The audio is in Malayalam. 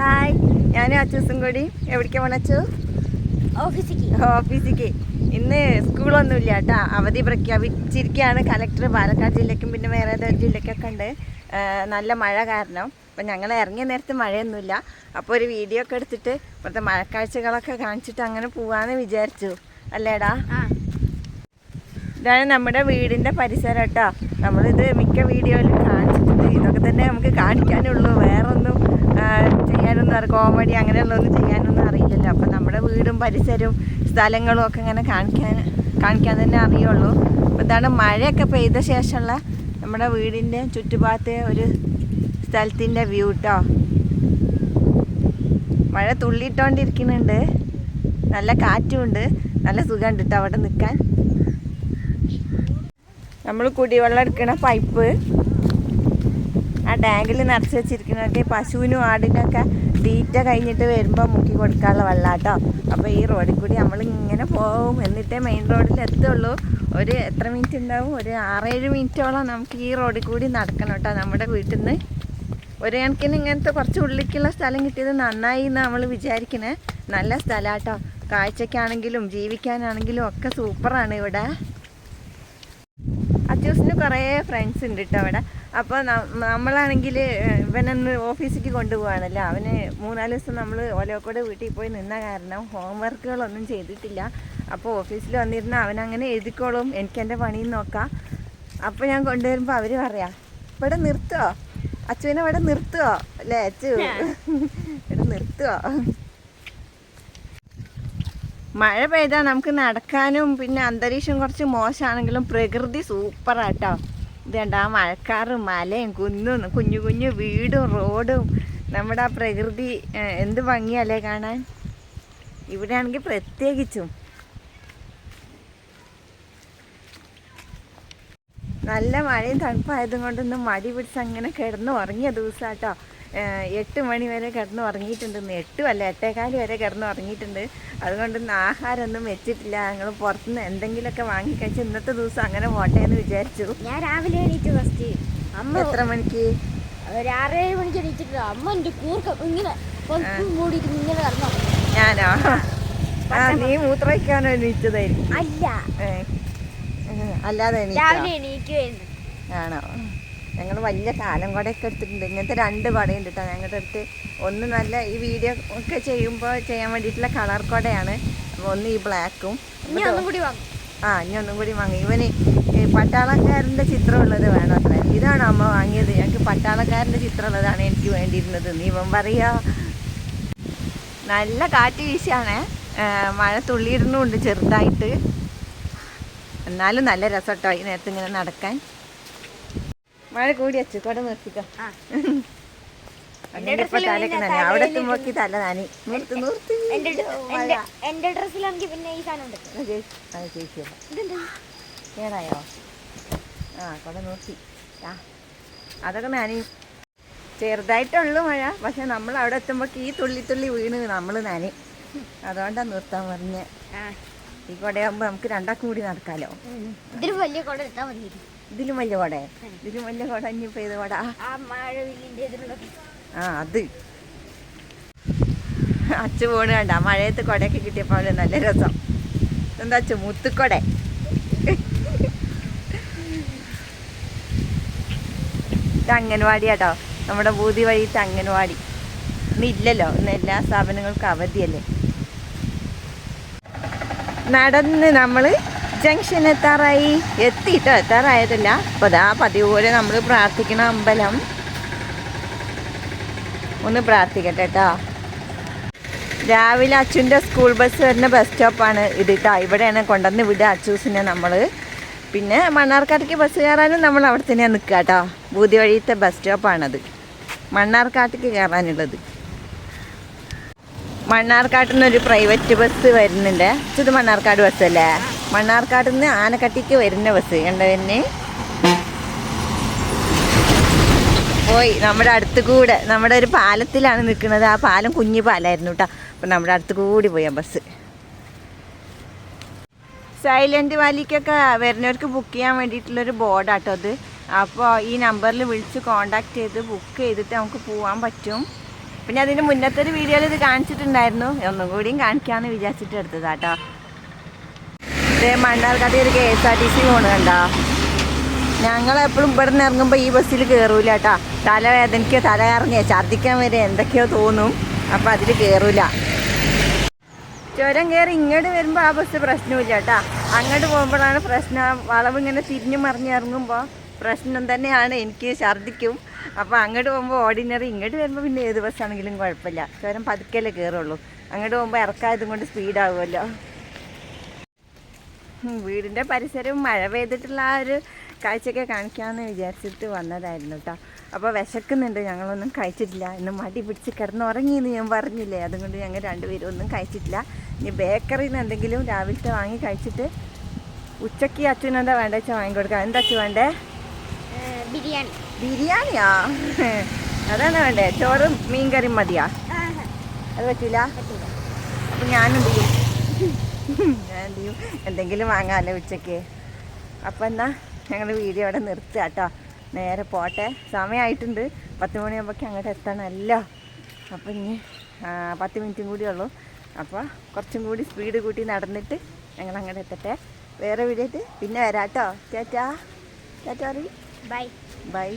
ഹായ് ഞാൻ അച്ചൂസും കൂടി. എവിടേക്കാ പോണച്ചു ഓഫീസിക്ക്. ഓഫീസിക്ക്. ഇന്ന് സ്കൂളൊന്നുമില്ല കേട്ടോ. അവധി പ്രഖ്യാപിച്ചിരിക്കുകയാണ്. കലക്ടർ പാലക്കാട് ജില്ലയ്ക്കും പിന്നെ വേറെ ഏതൊരു ജില്ലയ്ക്കൊക്കെ ഉണ്ട്. നല്ല മഴ കാരണം. അപ്പം ഞങ്ങൾ ഇറങ്ങിയ നേരത്ത് മഴയൊന്നുമില്ല. അപ്പോൾ ഒരു വീഡിയോ ഒക്കെ എടുത്തിട്ട് ഇപ്പോഴത്തെ മഴക്കാഴ്ചകളൊക്കെ കാണിച്ചിട്ട് അങ്ങനെ പോവാന്ന് വിചാരിച്ചു. അല്ലേടാ? ഇതാണ് നമ്മുടെ വീടിന്റെ പരിസരം കേട്ടോ. നമ്മളിത് മിക്ക വീഡിയോയിലും കാണിച്ചിട്ടുണ്ട്. ഇതൊക്കെ തന്നെ നമുക്ക് കാണിക്കാനുള്ളൂ. വേറൊന്നും ചെയ്യാനൊന്നും കോമഡി അങ്ങനെയുള്ളതൊന്നും ചെയ്യാനൊന്നും അറിയില്ലല്ലോ. അപ്പം നമ്മുടെ വീടും പരിസരവും സ്ഥലങ്ങളും ഒക്കെ ഇങ്ങനെ കാണിക്കാൻ കാണിക്കാൻ തന്നെ അറിയുള്ളൂ. അപ്പോൾ ഇതാണ് മഴയൊക്കെ പെയ്ത ശേഷമുള്ള നമ്മുടെ വീടിന്റെ ചുറ്റുഭാഗത്തെ ഒരു സ്ഥലത്തിന്റെ വ്യൂ കേട്ടോ മഴ തുള്ളിയിട്ടോണ്ടിരിക്കുന്നുണ്ട്. നല്ല കാറ്റുമുണ്ട്. നല്ല സുഖമുണ്ട് കേട്ടോ അവിടെ നിൽക്കാൻ. നമ്മൾ കുടിവെള്ളം എടുക്കണ പൈപ്പ് ആ ടാങ്കിൽ നിറച്ച് വെച്ചിരിക്കുന്നതൊക്കെ പശുവിനും ആടിനൊക്കെ തീറ്റ കഴിഞ്ഞിട്ട് വരുമ്പോൾ മുക്കി കൊടുക്കാനുള്ള വെള്ളാട്ടോ. അപ്പോൾ ഈ റോഡിൽ കൂടി നമ്മൾ ഇങ്ങനെ പോകും. എന്നിട്ടേ മെയിൻ റോഡിൽ എത്തുള്ളൂ. ഒരു എത്ര മിനിറ്റ് ഉണ്ടാവും? ഒരു ആറേഴ് മിനിറ്റോളം നമുക്ക് ഈ റോഡിൽ കൂടി നടക്കണം കേട്ടോ നമ്മുടെ വീട്ടിൽ നിന്ന് ഒരു കണക്കിന് ഇങ്ങനത്തെ കുറച്ച് ഉള്ളിലേക്കുള്ള സ്ഥലം കിട്ടിയത് നന്നായി എന്ന് നമ്മൾ വിചാരിക്കണേ. നല്ല സ്ഥലമാട്ടോ കാഴ്ചയ്ക്കാണെങ്കിലും ജീവിക്കാനാണെങ്കിലും ഒക്കെ സൂപ്പറാണ് ഇവിടെ. അച്ചൂസിന് കുറേ ഫ്രണ്ട്സ് ഉണ്ട് കേട്ടോ അവിടെ അപ്പോൾ നമ്മളാണെങ്കിൽ ഇവനൊന്ന് ഓഫീസിലേക്ക് കൊണ്ടുപോവാണല്ലോ. അവന് മൂന്നാൽ ദിവസം നമ്മൾ ഓലോക്കോട് വീട്ടിൽ പോയി നിന്ന കാരണം ഹോംവർക്കുകളൊന്നും ചെയ്തിട്ടില്ല. അപ്പോൾ ഓഫീസിൽ വന്നിരുന്ന അവനങ്ങനെ എഴുതിക്കോളും. എനിക്ക് എന്റെ പണിയും നോക്കാം. അപ്പോൾ ഞാൻ കൊണ്ടുവരുമ്പോൾ അവർ പറയാം ഇവിടെ നിർത്തുമോ അച്ഛനെ ഇവിടെ നിർത്തുമോ അല്ലേ അച്ചു? ഇവിടെ നിർത്തുമോ മഴ പെയ്താൽ നമുക്ക് നടക്കാനും പിന്നെ അന്തരീക്ഷം കുറച്ച് മോശമാണെങ്കിലും പ്രകൃതി സൂപ്പറാട്ടോ. ഇത് കണ്ട ആ മഴക്കാറും മലയും കുന്നും കുഞ്ഞു കുഞ്ഞു വീടും റോഡും. നമ്മുടെ ആ പ്രകൃതി എന്ത് ഭംഗിയല്ലേ കാണാൻ? ഇവിടെ ആണെങ്കിൽ പ്രത്യേകിച്ചും. നല്ല മഴയും തണുപ്പായതും കൊണ്ടൊന്നും മടി പിടിച്ച് അങ്ങനെ കിടന്ന് ഉറങ്ങിയ ദിവസം കേട്ടോ എട്ട് മണി വരെ കിടന്ന് ഉറങ്ങിയിട്ടുണ്ടെന്ന് എട്ടും അല്ല എട്ടേകാൽ വരെ കിടന്ന് ഉറങ്ങിയിട്ടുണ്ട് അതുകൊണ്ടൊന്നും ആഹാരമൊന്നും വെച്ചിട്ടില്ല. ഞങ്ങൾ പുറത്തുനിന്ന് എന്തെങ്കിലുമൊക്കെ വാങ്ങിക്കഴിച്ച് ഇന്നത്തെ ദിവസം അങ്ങനെ പോട്ടെ എന്ന് വിചാരിച്ചു. ഞാൻ രാവിലെ എണീറ്റ് ഫസ്റ്റ് അമ്മ എത്ര മണിക്ക്? ഒരു ആറേഴ് മണിക്ക് എണീറ്റിട്ട് അമ്മ എന്റെ കൂർക്ക ഇങ്ങനെ മൂടിയിട്ട് ഇങ്ങനെ കിടന്നു. ഞാനോ? ആ നീ മൂത്രമൊഴിക്കാനോ എണീറ്റതായിരിക്കും അല്ല. അല്ലാതെ എണീറ്റോ? ആണോ? ഞങ്ങൾ വലിയ കാലം കുടയൊക്കെ എടുത്തിട്ടുണ്ട്. ഇങ്ങനത്തെ രണ്ട് കുടയുണ്ട് കേട്ടോ ഞങ്ങളുടെ അടുത്ത് ഒന്ന് നല്ല ഈ വീഡിയോ ഒക്കെ ചെയ്യുമ്പോൾ ചെയ്യാൻ വേണ്ടിയിട്ടുള്ള കളർ കുടയാണ്. ഒന്ന് ഈ ബ്ലാക്കും ഇനി ഒന്നും കൂടി വാങ്ങും. ആ ഇനി ഒന്നും കൂടി വാങ്ങി. ഇവന് പട്ടാളക്കാരന്റെ ചിത്രമുള്ളത് വേണം അത്ര. ഇതാണ് അമ്മ വാങ്ങിയത്. ഞങ്ങൾക്ക് പട്ടാളക്കാരന്റെ ചിത്രമുള്ളതാണ് എനിക്ക് വേണ്ടിയിരുന്നത്. നീ ഇവൻ പറയാ? നല്ല കാറ്റ് വീശാണ്. മഴ തുള്ളിയിടുന്നുണ്ട് ചെറുതായിട്ട്. എന്നാലും നല്ല രസം കേട്ടോ ഈ നേരത്തെ ഇങ്ങനെ നടക്കാൻ. മഴ കൂടി വെച്ചു കൊട നിർത്തിക്കോ. ആ. അവിടെ തല നനി നിർത്തി ഡ്രസ്സിലാണെങ്കിൽ പിന്നെ ഈ സാധനം കേടായോ? ആ കൊട അതൊക്കെ നാനി ചെറുതായിട്ടുള്ളു മഴ പക്ഷെ നമ്മൾ അവിടെ എത്തുമ്പോൾ ഈ തുള്ളി തുള്ളി വീണ് നമ്മൾ നാനി അതുകൊണ്ടാ നിർത്താൻ പറഞ്ഞേ. ഈ കൊടയാകുമ്പോൾ നമുക്ക് രണ്ടാക്കും കൂടി നടക്കാലോ. ഇതിൽ വലിയ കൊടെ എടുത്താൽ മതി ഇതിലും വലിയ കൊട. ഇതിലും വലിയ കുട ഇനിയിപ്പോൾ ഇത് കുട? ആ, അത്. അച്ഛ പോണ് കണ്ട. മഴയത്ത് കൊടയൊക്കെ കിട്ടിയപ്പോൾ നല്ല രസം. എന്താ അച്ഛ മുത്തുക്കൊട? ഇത് അംഗൻവാടി കേട്ടോ നമ്മുടെ ബൂതി വഴിയത്തെ അംഗൻവാടി. ഇന്ന് ഇല്ലല്ലോ. ഇന്ന് എല്ലാ സ്ഥാപനങ്ങൾക്കും അവധിയല്ലേ? നടന്ന് നമ്മൾ ജംഗ്ഷൻ എത്താറായി എത്തിയിട്ടോ? എത്താറായതല്ല അപ്പോൾ അതാ പതിവ് പോലെ നമ്മൾ പ്രാർത്ഥിക്കണ അമ്പലം. ഒന്ന് പ്രാർത്ഥിക്കട്ടെ കേട്ടോ രാവിലെ അച്ഛന്റെ സ്കൂൾ ബസ് വരുന്ന ബസ് സ്റ്റോപ്പാണ് ഇത് കേട്ടോ ഇവിടെയാണ് കൊണ്ടുവന്ന് വിടുക അച്ചൂസിനെ നമ്മൾ പിന്നെ മണ്ണാർക്കാട്ടേക്ക് ബസ് കയറാനും നമ്മൾ അവിടെ തന്നെയാണ് നിൽക്കുക കേട്ടോ ബൂതി വഴിയത്തെ ബസ് സ്റ്റോപ്പാണത്. മണ്ണാർക്കാട്ടേക്ക് കയറാനുള്ളത്. മണ്ണാർക്കാട്ടിൽ നിന്ന് ഒരു പ്രൈവറ്റ് ബസ് വരുന്നുണ്ട്. ഇത് മണ്ണാർക്കാട് ബസ്സല്ലേ? മണ്ണാർക്കാട്ടിൽ നിന്ന് ആനക്കട്ടിക്ക് വരുന്ന ബസ് കണ്ടതന്നെ പോയി നമ്മുടെ അടുത്ത് കൂടെ നമ്മുടെ ഒരു പാലത്തിലാണ് നിൽക്കുന്നത്. ആ പാലം കുഞ്ഞു പാലായിരുന്നു കേട്ടോ അപ്പം നമ്മുടെ അടുത്ത് കൂടി പോയി ബസ്. സൈലന്റ് വാലിക്കൊക്കെ വരുന്നവർക്ക് ബുക്ക് ചെയ്യാൻ വേണ്ടിയിട്ടുള്ളൊരു ബോർഡാട്ടോ അത്. അപ്പോൾ ഈ നമ്പറിൽ വിളിച്ച് കോണ്ടാക്ട് ചെയ്ത് ബുക്ക് ചെയ്തിട്ട് നമുക്ക് പോകാൻ പറ്റും. പിന്നെ അതിന്റെ മുന്നത്തെ ഒരു വീഡിയോയിൽ ഇത് കാണിച്ചിട്ടുണ്ടായിരുന്നു. ഒന്നും കൂടിയും കാണിക്കാമെന്ന് വിചാരിച്ചിട്ട് എടുത്തതാട്ടോ. ഇതേ മണ്ണാർക്കാട് ഒരു K S R T C പോണ് കണ്ട ഞങ്ങളെപ്പോഴും ഇവിടെ നിന്ന് ഇറങ്ങുമ്പോൾ ഈ ബസ്സിൽ കയറൂല കേട്ടോ തലവേദനയ്ക്കോ തല ഇറങ്ങിയ ഛർദ്ദിക്കാൻ വരെ എന്തൊക്കെയോ തോന്നും. അപ്പോൾ അതിൽ കയറൂല ചുരം കയറി ഇങ്ങോട്ട് വരുമ്പോൾ ആ ബസ് പ്രശ്നമില്ല കേട്ടോ അങ്ങോട്ട് പോകുമ്പോഴാണ് പ്രശ്നം. വളവ് ഇങ്ങനെ തിരിഞ്ഞു മറിഞ്ഞ് ഇറങ്ങുമ്പോൾ പ്രശ്നം തന്നെയാണ്. എനിക്ക് ഛർദ്ദിക്കും. അപ്പോൾ അങ്ങോട്ട് പോകുമ്പോൾ ഓർഡിനറി ഇങ്ങോട്ട് വരുമ്പോൾ പിന്നെ ഏത് ബസ്സാണെങ്കിലും കുഴപ്പമില്ല. ചുരം പതുക്കല്ലേ കയറുള്ളൂ അങ്ങോട്ട് പോകുമ്പോൾ ഇറക്കായതും കൊണ്ട് സ്പീഡാകുമല്ലോ ഉം, വീടിന്റെ പരിസരം മഴ പെയ്തിട്ടുള്ള ആ ഒരു കാഴ്ചയൊക്കെ കാണിക്കാമെന്ന് വിചാരിച്ചിട്ട് വന്നതായിരുന്നു കേട്ടോ അപ്പോൾ വിശക്കുന്നുണ്ട് ഞങ്ങളൊന്നും കഴിച്ചിട്ടില്ല. ഇന്ന് മടി പിടിച്ച് കിടന്നുറങ്ങിയെന്ന് ഞാൻ പറഞ്ഞില്ലേ? അതുകൊണ്ട് ഞങ്ങൾ രണ്ടുപേരും ഒന്നും കഴിച്ചിട്ടില്ല. ഇനി ബേക്കറിയിൽ നിന്ന് എന്തെങ്കിലും രാവിലത്തെ വാങ്ങി കഴിച്ചിട്ട് ഉച്ചയ്ക്ക് അച്ഛനെന്താ വേണ്ട? വെച്ചാൽ വാങ്ങിക്കൊടുക്കാം എന്താ അച്ഛൻ വേണ്ടേ? ബിരിയാണി. ബിരിയാണിയാ? അതാണ് വേണ്ടേ? ചോറും മീൻകറിയും മതിയാ? അത് പറ്റില്ല അപ്പം ഞാനും ചെയ്യും? ഞാൻ എന്ത് ചെയ്യും എന്തെങ്കിലും വാങ്ങാമല്ലോ ഉച്ചയ്ക്ക്. അപ്പം എന്നാ ഞങ്ങൾ വീഡിയോ അവിടെ നിർത്തുക കേട്ടോ നേരെ പോട്ടെ. സമയമായിട്ടുണ്ട് പത്ത് മണിയാകുമ്പോഴേക്കും അങ്ങോട്ട് എത്തണമല്ലോ അപ്പം ഇനി പത്ത് മിനിറ്റും കൂടി ഉള്ളൂ. അപ്പോൾ കുറച്ചും കൂടി സ്പീഡ് കൂട്ടി നടന്നിട്ട് ഞങ്ങൾ അങ്ങോട്ട് എത്തട്ടെ. വേറെ വീഡിയോ പിന്നെ വരാം കേട്ടോ ചേച്ചാ ചേച്ചാറി ബൈ. ബൈ.